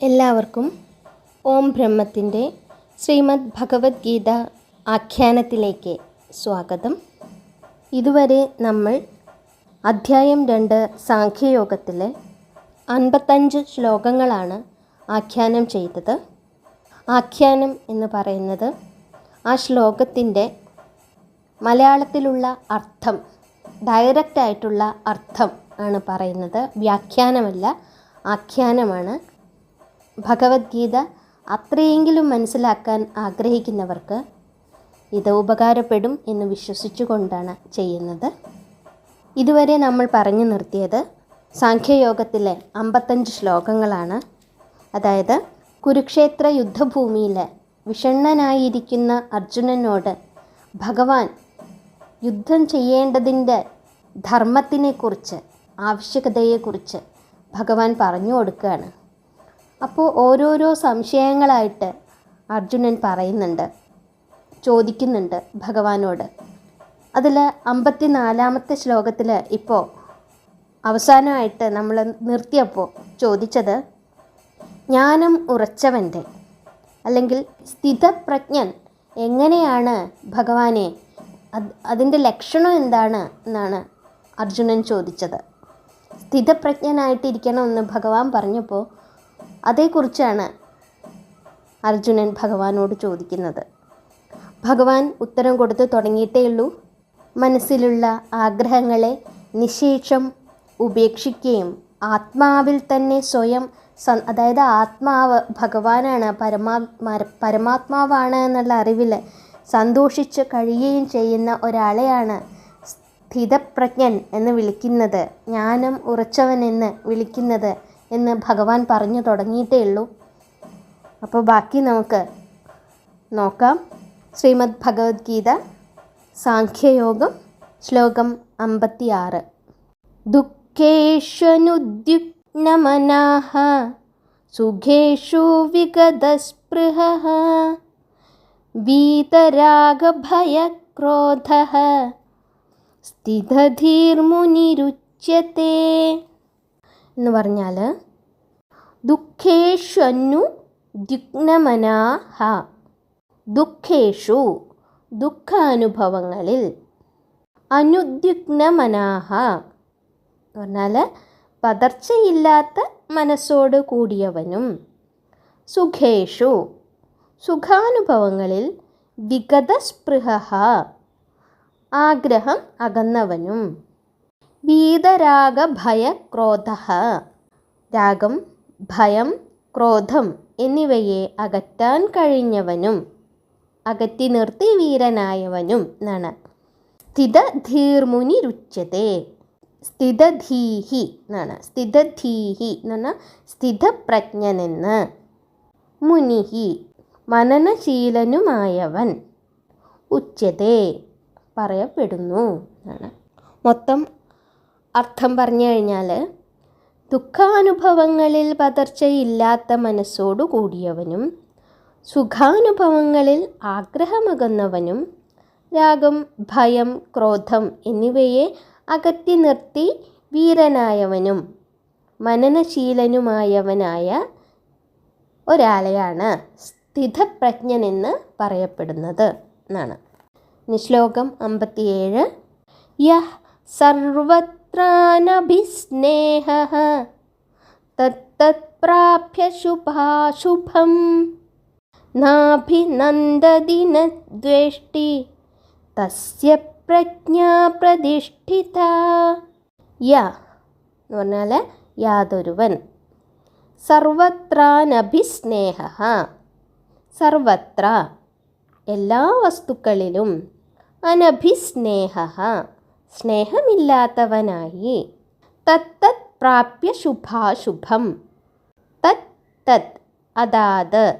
എല്ലാവർക്കും ഓം ബ്രഹ്മത്തിന്റെ ശ്രീമദ് ഭഗവത്ഗീത ആഖ്യാനത്തിലേക്ക് സ്വാഗതം. ഇതുവരെ നമ്മൾ അധ്യായം രണ്ട് സാഖ്യയോഗത്തിലെ അൻപത്തഞ്ച് ശ്ലോകങ്ങളാണ് ആഖ്യാനം ചെയ്തത്. ആഖ്യാനം എന്ന് പറയുന്നത് ആ ശ്ലോകത്തിന്റെ മലയാളത്തിലുള്ള അർത്ഥം ഡയറക്റ്റായിട്ടുള്ള അർത്ഥം ആണ് പറയുന്നത്. വ്യാഖ്യാനമല്ല ആഖ്യാനമാണ്. ഭഗവത്ഗീത അത്രയെങ്കിലും മനസ്സിലാക്കാൻ ആഗ്രഹിക്കുന്നവർക്ക് ഇത് ഉപകാരപ്പെടും എന്ന് വിശ്വസിച്ചുകൊണ്ടാണ് ചെയ്യുന്നത്. ഇതുവരെ നമ്മൾ പറഞ്ഞു നിർത്തിയത് സാഖ്യയോഗത്തിലെ അമ്പത്തഞ്ച് ശ്ലോകങ്ങളാണ്. അതായത് കുരുക്ഷേത്ര യുദ്ധഭൂമിയിലെ വിഷണ്ണനായിരിക്കുന്ന അർജുനനോട് ഭഗവാൻ യുദ്ധം ചെയ്യേണ്ടതിന്റെ ധർമ്മത്തിനെക്കുറിച്ച് ആവശ്യകതയെക്കുറിച്ച് ഭഗവാൻ പറഞ്ഞു കൊടുക്കുകയാണ്. അപ്പോൾ ഓരോരോ സംശയങ്ങളായിട്ട് അർജുനൻ പറയുന്നുണ്ട് ചോദിക്കുന്നുണ്ട് ഭഗവാനോട്. അതിൽ അമ്പത്തിനാലാമത്തെ ശ്ലോകത്തിൽ ഇപ്പോൾ അവസാനമായിട്ട് നമ്മൾ നിർത്തിയപ്പോൾ ചോദിച്ചത് ജ്ഞാനം ഉറച്ചവന്റെ അല്ലെങ്കിൽ സ്ഥിതപ്രജ്ഞൻ എങ്ങനെയാണ് ഭഗവാനെ? അത് അതിന്റെ ലക്ഷണം എന്താണ്? എന്നാണ് അർജുനൻ ചോദിച്ചത്. സ്ഥിതപ്രജ്ഞനായിട്ടിരിക്കണമെന്ന് ഭഗവാൻ പറഞ്ഞപ്പോൾ അതേക്കുറിച്ചാണ് അർജുനൻ ഭഗവാനോട് ചോദിക്കുന്നത്. ഭഗവാൻ ഉത്തരം കൊടുത്തു തുടങ്ങിയിട്ടേ ഉള്ളൂ. മനസ്സിലുള്ള ആഗ്രഹങ്ങളെ നിശേഷം ഉപേക്ഷിക്കുകയും ആത്മാവിൽ തന്നെ സ്വയം അതായത് ആത്മാവ് ഭഗവാനാണ് പരമാ പരമാത്മാവാണ് എന്നുള്ള അറിവിൽ സന്തോഷിച്ച് കഴിയുകയും ചെയ്യുന്ന ഒരാളെയാണ് സ്ഥിതപ്രജ്ഞൻ എന്ന് വിളിക്കുന്നത് ജ്ഞാനം ഉറച്ചവനെന്ന് വിളിക്കുന്നത് എന്ന് ഭഗവാൻ പറഞ്ഞു തുടങ്ങിയിട്ടേ ഉള്ളൂ. അപ്പോൾ ബാക്കി നമുക്ക് നോക്കാം. ശ്രീമദ് ഭഗവത്ഗീത സാഖ്യയോഗം ശ്ലോകം അമ്പത്തിയാറ്. ദുഃഖേഷ്വനുദ്യുഗ്നമനാഹ സുഖേഷു വിഗതസ്പൃഹ വീതരാഗഭയക്രോധ സ്ഥിതധീർമുനിരുച്യത്തെ എന്ന് പറഞ്ഞാൽ ദുഃഖേഷ്വന്നു ദിഗ്നമനാഹ. ദുഃഖേഷു ദുഃഖാനുഭവങ്ങളിൽ അനുദ്യുഗ്നമനാഹ എന്ന് പറഞ്ഞാൽ പതർച്ചയില്ലാത്ത മനസ്സോട് കൂടിയവനും സുഖേഷു സുഖാനുഭവങ്ങളിൽ വിഗതസ്പൃഹ ആഗ്രഹം അകന്നവനും. വീതരാഗഭയക്രോധ രാഗം ഭയം ക്രോധം എന്നിവയെ അകറ്റാൻ കഴിഞ്ഞവനും അകറ്റി നിർത്തി വീരനായവനും എന്നാണ് സ്ഥിതധീർമുനിരുച്യത്തെ സ്ഥിതധീഹി എന്നാണ് സ്ഥിതധീഹി എന്ന് പറഞ്ഞാൽ സ്ഥിതപ്രജ്ഞനെന്ന്. മുനിഹി മനനശീലനുമായവൻ ഉച്ചതേ പറയപ്പെടുന്നു എന്നാണ് മൊത്തം അർത്ഥം പറഞ്ഞു കഴിഞ്ഞാൽ ദുഃഖാനുഭവങ്ങളിൽ പതർച്ചയില്ലാത്ത മനസ്സോടു കൂടിയവനും സുഖാനുഭവങ്ങളിൽ ആഗ്രഹമകുന്നവനും രാഗം ഭയം ക്രോധം എന്നിവയെ അകറ്റി നിർത്തി വീരനായവനും മനനശീലനുമായവനായ ഒരാളെയാണ് സ്ഥിതപ്രജ്ഞൻ എന്ന് പറയപ്പെടുന്നത് എന്നാണ്. നിശ്ലോകം അമ്പത്തിയേഴ്. യഹ് സർവത്രാനഭിസ്നേഹ तत्तत्प्राप्य शुभाशुभं നാഭിനന്ദതി न द्वेष्टि തസ്യ പ്രജ്ഞാ പ്രതിഷ്ഠിത യ എന്ന് പറഞ്ഞാൽ യാതൊരുവൻ। സർവത്രാനഭിസ്നേഹ। സർവത്ര എല്ലാ വസ്തുക്കളിലും അനഭിസ്നേഹ। സ്നേഹമില്ലാത്തവനായി. തത്തത് പ്രാപ്യ ശുഭാശുഭം. തത് തത് അതാത്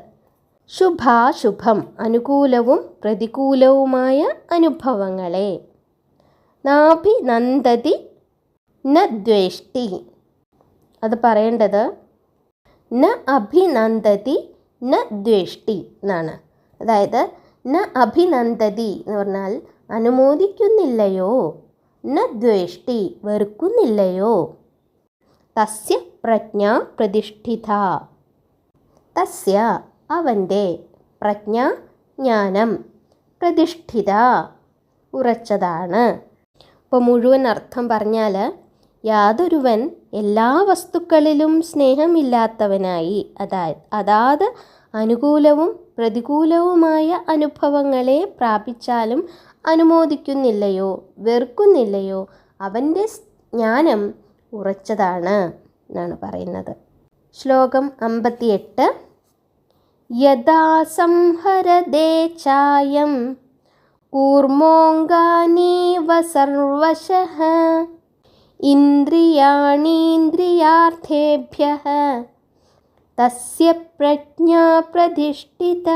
ശുഭാശുഭം അനുകൂലവും പ്രതികൂലവുമായ അനുഭവങ്ങളെ. നാഭിനന്ദതി ന ദ്വേഷ്ടി. അത് പറയേണ്ടത് ന അഭിനന്ദതി ന ദ്വേഷ്ടി എന്നാണ്. അതായത് ന അഭിനന്ദതി എന്ന് പറഞ്ഞാൽ അനുമോദിക്കുന്നില്ലയോ? ന ദ്വേഷ്ടി വെറുക്കുന്നില്ലയോ? തസ്യ പ്രജ്ഞ പ്രതിഷ്ഠിത. തസ്യ അവന്റെ പ്രജ്ഞ ജ്ഞാനം പ്രതിഷ്ഠിത. ഉറച്ചതാണ്. ഇപ്പോൾ മുഴുവൻ അർത്ഥം പറഞ്ഞാൽ യാതൊരുവൻ എല്ലാ വസ്തുക്കളിലും സ്നേഹമില്ലാത്തവനായി അതായത് അതാത് അനുകൂലവും പ്രതികൂലവുമായ അനുഭവങ്ങളെ പ്രാപിച്ചാലും അനുമോദിക്കുന്നില്ലയോ? വെറുക്കുന്നില്ലയോ? അവന്റെ ജ്ഞാനം ഉറച്ചതാണ് എന്നാണ് പറയുന്നത്. ശ്ലോകം അമ്പത്തിയെട്ട്. യഥാ സംഹരദേ ചായം കൂർമോങ്കാനീവ സർവശ ഇന്ദ്രിയാണീന്ദ്രിയാർത്ഥേഭ്യ തസ്യ പ്രജ്ഞാ പ്രതിഷ്ഠിത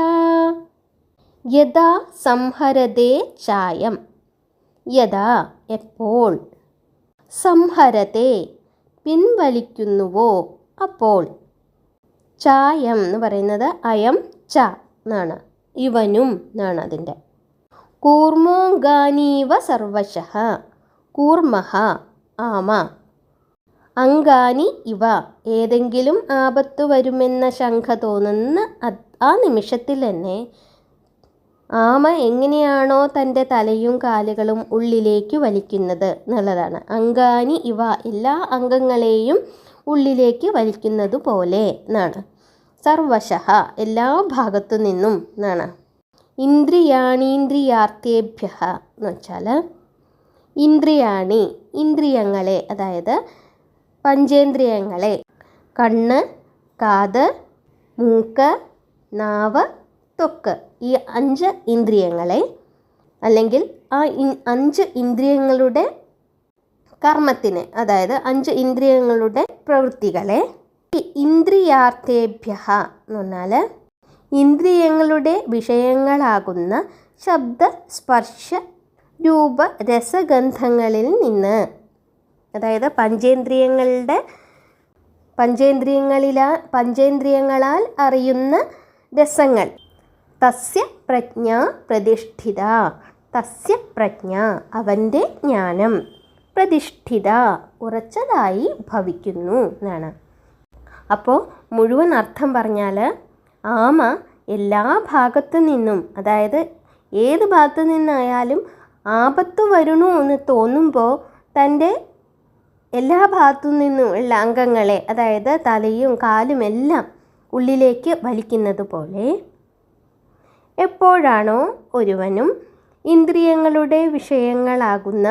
യഥാ സംഹരതേ ചായം. യഥാ എപ്പോൾ? സംഹരതേ പിൻവലിക്കുന്നുവോ അപ്പോൾ? ചായം എന്ന് പറയുന്നത് അയം ച എന്നാണ്. ഇവനും എന്നാണ് അതിന്റെ. കൂർമോങ്കാനീവ സർവശ. കൂർമഹ ആമ. അങ്കാനി ഇവ. ഏതെങ്കിലും ആപത്ത് വരുമെന്ന ശങ്ക തോന്നുന്ന ആ നിമിഷത്തിൽ തന്നെ ആമ എങ്ങനെയാണോ തന്റെ തലയും കാലുകളും ഉള്ളിലേക്ക് വലിക്കുന്നത് എന്നുള്ളതാണ്. അങ്കാനി ഇവ എല്ലാ അംഗങ്ങളെയും ഉള്ളിലേക്ക് വലിക്കുന്നത് പോലെ എന്നാണ്. സർവശഹ എല്ലാ ഭാഗത്തു നിന്നും എന്നാണ്. ഇന്ദ്രിയാണീന്ദ്രിയാർത്ഥേഭ്യ എന്ന് വെച്ചാൽ ഇന്ദ്രിയാണി ഇന്ദ്രിയങ്ങളെ അതായത് പഞ്ചേന്ദ്രിയങ്ങളെ കണ്ണ് കാത് മൂക്ക് നാവ് ത്വക്ക് ഈ അഞ്ച് ഇന്ദ്രിയങ്ങളെ അല്ലെങ്കിൽ ആ അഞ്ച് ഇന്ദ്രിയങ്ങളുടെ കർമ്മത്തിന് അതായത് അഞ്ച് ഇന്ദ്രിയങ്ങളുടെ പ്രവൃത്തികളെ ഇന്ദ്രിയാർത്ഥേഭ്യ എന്ന് പറഞ്ഞാൽ ഇന്ദ്രിയങ്ങളുടെ വിഷയങ്ങളാകുന്ന ശബ്ദ സ്പർശ രൂപ രസഗന്ധങ്ങളിൽ നിന്ന് അതായത് പഞ്ചേന്ദ്രിയങ്ങളുടെ പഞ്ചേന്ദ്രിയങ്ങളിലാ പഞ്ചേന്ദ്രിയങ്ങളാൽ അറിയുന്ന രസങ്ങൾ തസ്യ പ്രജ്ഞ പ്രതിഷ്ഠിത. തസ്യ പ്രജ്ഞ അവന്റെ ജ്ഞാനം പ്രതിഷ്ഠിത ഉറച്ചതായി ഭവിക്കുന്നു എന്നാണ്. അപ്പോൾ മുഴുവൻ അർത്ഥം പറഞ്ഞാൽ ആമ എല്ലാ ഭാഗത്തു നിന്നും അതായത് ഏത് ഭാഗത്തു നിന്നായാലും ആപത്ത് വരണു എന്ന് തോന്നുമ്പോൾ തന്റെ എല്ലാ ഭാഗത്തു നിന്നും ഉള്ള അംഗങ്ങളെ അതായത് തലയും കാലും എല്ലാം ഉള്ളിലേക്ക് വലിക്കുന്നത് പോലെ എപ്പോഴാണോ ഒരുവനും ഇന്ദ്രിയങ്ങളുടെ വിഷയങ്ങളാകുന്ന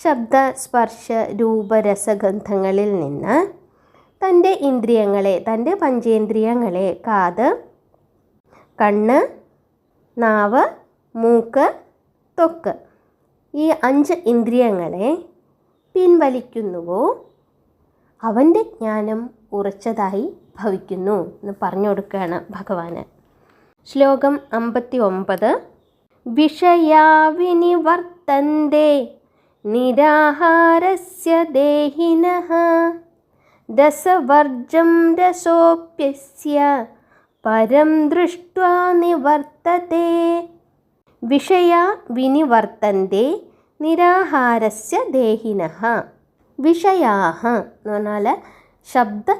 ശബ്ദ സ്പർശ രൂപരസഗന്ധങ്ങളിൽ നിന്ന് തന്റെ ഇന്ദ്രിയങ്ങളെ തന്റെ പഞ്ചേന്ദ്രിയങ്ങളെ കാത് കണ്ണ് നാവ് മൂക്ക് തൊക്ക് ഈ അഞ്ച് ഇന്ദ്രിയങ്ങളെ പിൻവലിക്കുന്നുവോ? അവന്റെ ജ്ഞാനം ഉറച്ചതായി ഭവിക്കുന്നു എന്ന് പറഞ്ഞു കൊടുക്കുകയാണ് ഭഗവാന്. ശ്ലോകം അമ്പത്തി ഒമ്പത് വിഷയാവിനി വർത്തന്തേ നിരാഹാരസ്യ ദേഹിനഃ. രസവർജം രസോപ്യസ്യ പരം ദൃഷ്ട്വാ നിവർത്തത്തെ വിഷയ വിനിവർത്തന്തേ നിരാഹാരസ്യ ദേഹിനഃ. വിഷയാഹ എന്ന് പറഞ്ഞാൽ ശബ്ദ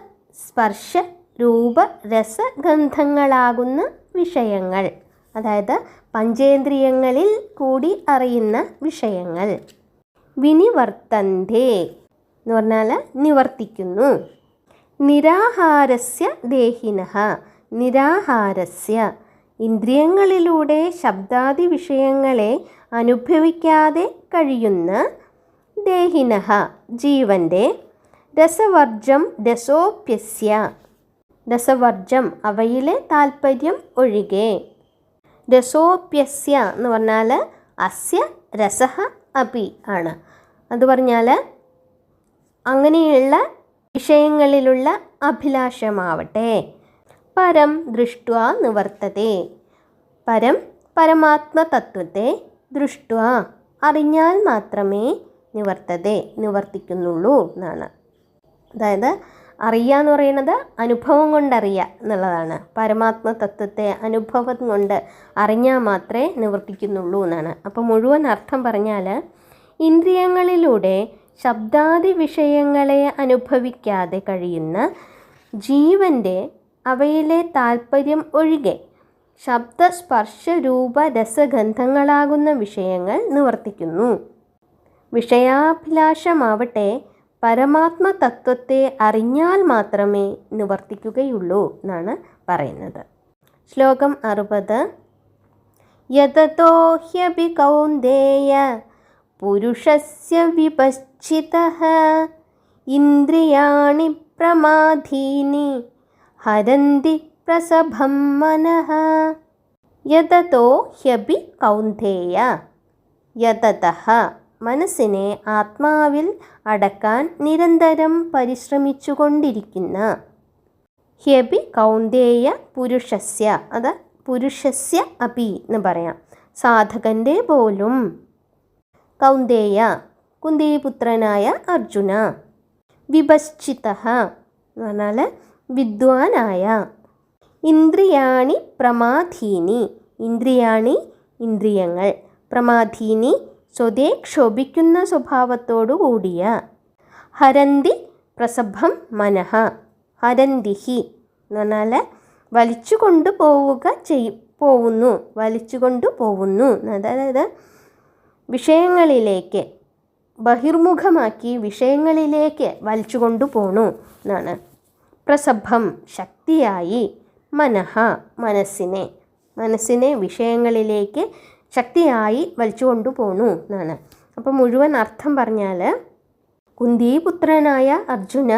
സ്പർശ രൂപ രസഗന്ധങ്ങളാകുന്ന വിഷയങ്ങൾ. അതായത് പഞ്ചേന്ദ്രിയങ്ങളിൽ കൂടി അറിയുന്ന വിഷയങ്ങൾ. വിനിവർത്തന്തേ എന്ന് പറഞ്ഞാൽ നിവർത്തിക്കുന്നു. നിരാഹാരസ്യ ദേഹിനഹ. നിരാഹാരസ്യ. ഇന്ദ്രിയങ്ങളിലൂടെ ശബ്ദാദി വിഷയങ്ങളെ അനുഭവിക്കാതെ കഴിയുന്ന ദേഹിനഹ. ജീവന്റെ രസവർജം രസോപ്യസ്യ. രസവർജം അവയിലെ താൽപ്പര്യം ഒഴികെ. രസോപ്യസ്യ എന്ന് പറഞ്ഞാൽ അസ്യ രസഃ അപി ആണ്. അത് പറഞ്ഞാൽ അങ്ങനെയുള്ള വിഷയങ്ങളിലുള്ള അഭിലാഷമാവട്ടെ. പരം ദൃഷ്ട നിവർത്തതേ. പരം പരമാത്മതത്വത്തെ ദൃഷ്ട അറിഞ്ഞാൽ മാത്രമേ നിവർത്തതേ നിവർത്തിക്കുന്നുള്ളൂ എന്നാണ്. അതായത് അറിയുക എന്ന് പറയുന്നത് അനുഭവം കൊണ്ടറിയുക എന്നുള്ളതാണ്. പരമാത്മ തത്വത്തെ അനുഭവം കൊണ്ട് അറിഞ്ഞാൽ മാത്രമേ നിവർത്തിക്കുന്നുള്ളൂ എന്നാണ്. അപ്പോൾ മുഴുവൻ അർത്ഥം പറഞ്ഞാൽ ഇന്ദ്രിയങ്ങളിലൂടെ ശബ്ദാദി വിഷയങ്ങളെ അനുഭവിക്കാതെ കഴിയുന്ന ജീവന്റെ അവയിലെ താൽപ്പര്യം ഒഴികെ ശബ്ദ സ്പർശ രൂപ രസഗന്ധങ്ങളാകുന്ന വിഷയങ്ങൾ നിവർത്തിക്കുന്നു. വിഷയാഭിലാഷമാവട്ടെ പരമാത്മ തത്വത്തെ അറിഞ്ഞാൽ മാത്രമേ നിവർത്തിക്കുകയുള്ളൂ എന്നാണ് പറയുന്നത്. ശ്ലോകം അറുപത്. യതോ കൗന്ദേയ പുരുഷസ്യ വിപശ്ചിത ഇന്ദ്രിയാണി പ്രമാധീനി ഹരന്തി പ്രസഭം മനഃ. യതോ ഹ്യഭി കൗന്ദേയ യതതഃ മനസ്സിനെ ആത്മാവിൽ അടക്കാൻ നിരന്തരം പരിശ്രമിച്ചുകൊണ്ടിരിക്കുന്ന ഹ്യബി കൗന്ദേയ പുരുഷസ്യ. അത് പുരുഷസ്യ അപി എന്ന് പറയാം. സാധകന്റെ പോലും. കൗന്ദേയ കുന്തിപുത്രനായ അർജുന. വിഭശ്ചിത എന്ന് പറഞ്ഞാൽ വിദ്വാനായ. ഇന്ദ്രിയാണി പ്രമാധീനി. ഇന്ദ്രിയാണി ഇന്ദ്രിയങ്ങൾ. പ്രമാധീനി സ്വതേ ക്ഷോഭിക്കുന്ന സ്വഭാവത്തോടുകൂടിയ ഹരന്തി പ്രസഭം മനഃ. ഹരന്തിഹി എന്ന് പറഞ്ഞാൽ വലിച്ചു കൊണ്ടു പോവുക ചെയ് പോവുന്നു വലിച്ചു കൊണ്ടു പോവുന്നു. അതായത് വിഷയങ്ങളിലേക്ക് ബഹിർമുഖമാക്കി വിഷയങ്ങളിലേക്ക് വലിച്ചു കൊണ്ടു പോണു എന്നാണ്. പ്രസഭം ശക്തിയായി മനഃ മനസ്സിനെ മനസ്സിനെ വിഷയങ്ങളിലേക്ക് ശക്തിയായി വലിച്ചു കൊണ്ടു പോണു എന്നാണ്. അപ്പോൾ മുഴുവൻ അർത്ഥം പറഞ്ഞാൽ കുന്തിപുത്രനായ അർജുന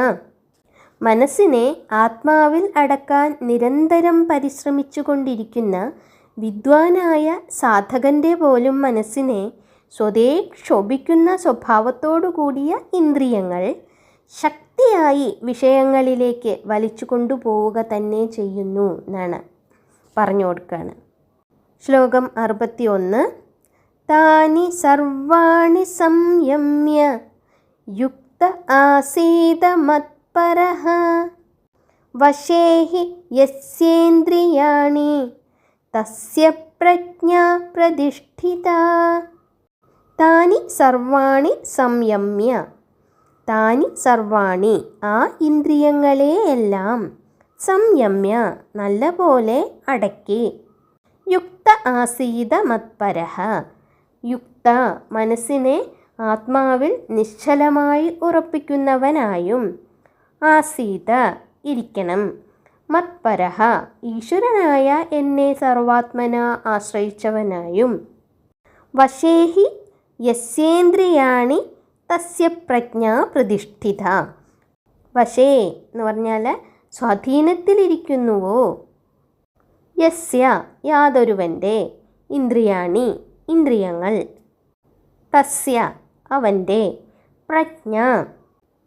മനസ്സിനെ ആത്മാവിൽ അടക്കാൻ നിരന്തരം പരിശ്രമിച്ചു കൊണ്ടിരിക്കുന്ന വിദ്വാനായ സാധകന്റെ പോലും മനസ്സിനെ സ്വതേ ക്ഷോഭിക്കുന്ന സ്വഭാവത്തോടു കൂടിയ ഇന്ദ്രിയങ്ങൾ ശക്തിയായി വിഷയങ്ങളിലേക്ക് വലിച്ചു കൊണ്ടുപോവുക തന്നെ ചെയ്യുന്നു എന്നാണ് പറഞ്ഞു കൊടുക്കുകയാണ് ശ്ലോകം അറുപത്തി ഒന്ന് താനി സർവാണി സംയമ്യ യുക്ത ആസീത മത്പര വശേഹി യസ്യേന്ദ്രിയാണി തസ്യ പ്രജ്ഞാ പ്രതിഷ്ഠിത. താനി സർവാണി സംയമ്യ താനി സർവാണി ആ ഇന്ദ്രിയങ്ങളെയെല്ലാം സംയമ്യ നല്ലപോലെ അടക്കി. യുക്ത ആസീത മത്പരഹ യുക്ത മനസ്സിനെ ആത്മാവിൽ നിശ്ചലമായി ഉറപ്പിക്കുന്നവനായും ആസീത ഇരിക്കണം. മത്പരഹ ഈശ്വരനായ എന്നെ സർവാത്മന ആശ്രയിച്ചവനായും. വശേഹി യസ്യേന്ദ്രിയാണി തസ്യ പ്രജ്ഞ പ്രതിഷ്ഠിത. വശേ എന്ന് പറഞ്ഞാൽ സ്വാധീനത്തിലിരിക്കുന്നുവോ? യസ്യ യാതൊരുവന്റെ ഇന്ദ്രിയാണി ഇന്ദ്രിയങ്ങൾ. തസ്യ അവന്റെ പ്രജ്ഞ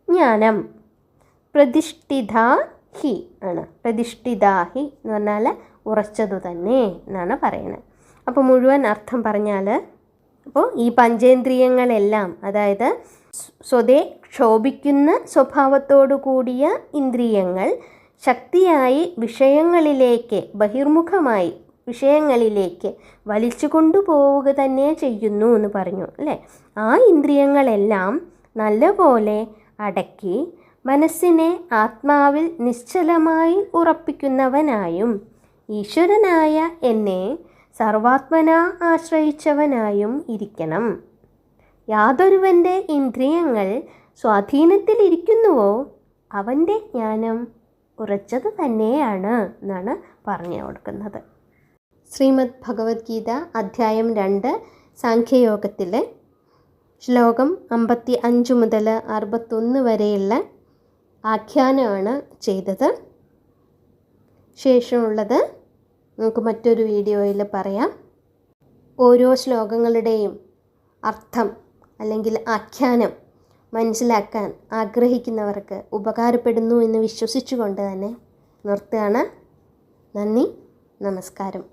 ജ്ഞാനം. പ്രതിഷ്ഠിത ഹി ആണ്. പ്രതിഷ്ഠിത ഹി എന്ന് പറഞ്ഞാൽ ഉറച്ചതു തന്നെ എന്നാണ് പറയുന്നത്. അപ്പോൾ മുഴുവൻ അർത്ഥം പറഞ്ഞാൽ അപ്പോൾ ഈ പഞ്ചേന്ദ്രിയങ്ങളെല്ലാം അതായത് സ്വതേ ക്ഷോഭിക്കുന്ന സ്വഭാവത്തോടു കൂടിയ ഇന്ദ്രിയങ്ങൾ ശക്തിയായി വിഷയങ്ങളിലേക്ക് ബഹിർമുഖമായി വിഷയങ്ങളിലേക്ക് വലിച്ചു കൊണ്ടുപോവുക തന്നെ ചെയ്യുന്നു എന്ന് പറഞ്ഞു അല്ലേ? ആ ഇന്ദ്രിയങ്ങളെല്ലാം നല്ലപോലെ അടക്കി മനസ്സിനെ ആത്മാവിൽ നിശ്ചലമായി ഉറപ്പിക്കുന്നവനായും ഈശ്വരനായ എന്നെ സർവാത്മന ആശ്രയിച്ചവനായും ഇരിക്കണം. യാതൊരുവന്റെ ഇന്ദ്രിയങ്ങൾ സ്വാധീനത്തിലിരിക്കുന്നുവോ? അവന്റെ ജ്ഞാനം ഉറച്ചത് തന്നെയാണ് എന്നാണ് പറഞ്ഞു കൊടുക്കുന്നത്. ശ്രീമദ് ഭഗവത്ഗീത അധ്യായം രണ്ട് സാഖ്യയോഗത്തിലെ ശ്ലോകം അമ്പത്തി അഞ്ച് മുതൽ അറുപത്തൊന്ന് വരെയുള്ള ആഖ്യാനമാണ് ചെയ്തത്. ശേഷമുള്ളത് നമുക്ക് മറ്റൊരു വീഡിയോയിൽ പറയാം. ഓരോ ശ്ലോകങ്ങളുടെയും അർത്ഥം അല്ലെങ്കിൽ ആഖ്യാനം മനസ്സിലാക്കാൻ ആഗ്രഹിക്കുന്നവർക്ക് ഉപകാരപ്പെടുന്നു എന്ന് വിശ്വസിച്ചുകൊണ്ട് തന്നെ നിർത്തുകയാണ്. നന്ദി നമസ്കാരം.